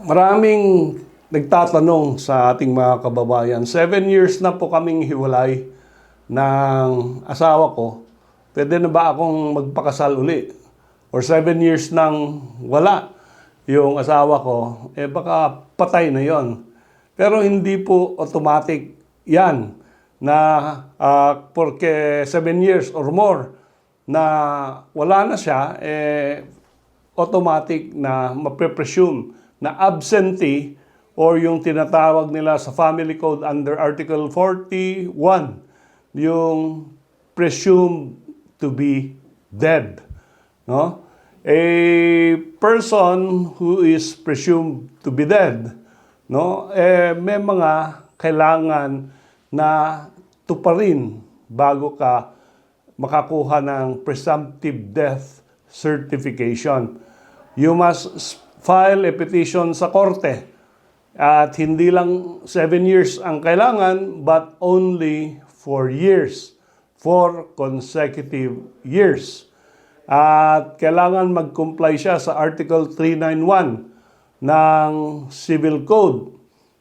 Maraming nagtatanong sa ating mga kababayan. Seven years na po kaming hiwalay ng asawa ko. Pwede na ba akong magpakasal uli? Or seven years nang wala yung asawa ko, eh baka patay na yon. Pero hindi po automatic yan na ah, porque seven years or more na wala na siya, eh automatic na maprepresume na absentee or yung tinatawag nila sa family code under Article 41, yung presumed to be dead. No? A person who is presumed to be dead, no? Eh, may mga kailangan na tuparin bago ka makakuha ng presumptive death certification. You must file a petition sa korte. At hindi lang 7 years ang kailangan, but only 4 years. 4 consecutive years. At kailangan mag-comply siya sa Article 391 ng Civil Code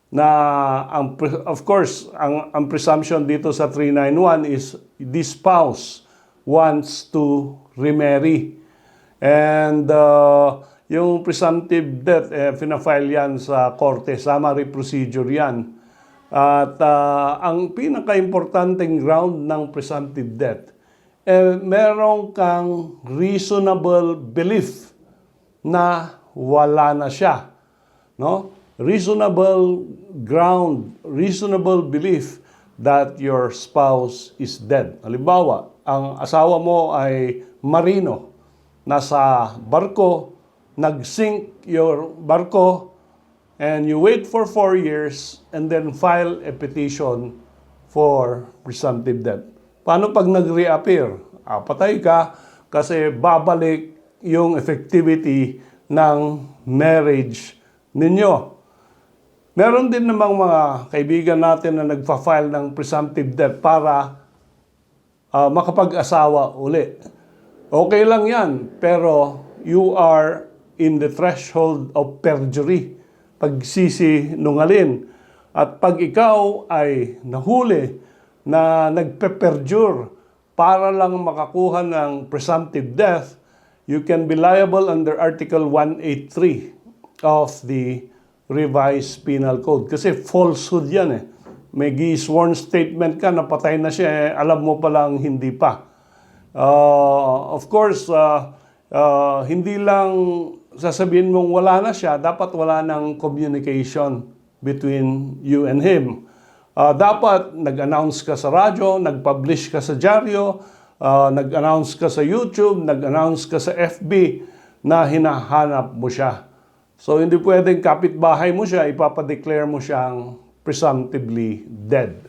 na ang of course ang ang presumption dito sa 391 is the spouse wants to remarry and uh, yung presumptive death eh, fina-file yan sa korte summary procedure yan at uh, ang pinaka-importanting ground ng presumptive death eh merong kang reasonable belief na wala na siya no? Reasonable ground, reasonable belief that your spouse is dead. Halimbawa, ang asawa mo ay marino, nasa barko, nag-sink your barko, and you wait for four years and then file a petition for presumptive death. Paano pag nag-reappear? Ah, patay ka kasi babalik yung effectivity ng marriage ninyo. Meron din namang mga kaibigan natin na nagfa-file ng presumptive death para ah, makapag-asawa uli. Okay lang yan, pero you are in the threshold of perjury, pagsisinungalin. At pag ikaw ay nahuli na nagpe-perjure para lang makakuha ng presumptive death, you can be liable under Article 183 of the Revised Penal Code. Kasi falsehood yan eh. May sworn statement ka na patay na siya, eh, alam mo palang hindi pa. Uh, of course, uh, uh, hindi lang sasabihin mong wala na siya, dapat wala ng communication between you and him. Uh, dapat nag-announce ka sa radyo, nag-publish ka sa dyaryo, uh, nag-announce ka sa YouTube, nag-announce ka sa FB na hinahanap mo siya. So hindi pwedeng kapitbahay mo siya, ipapadeclare mo siyang presumptively dead.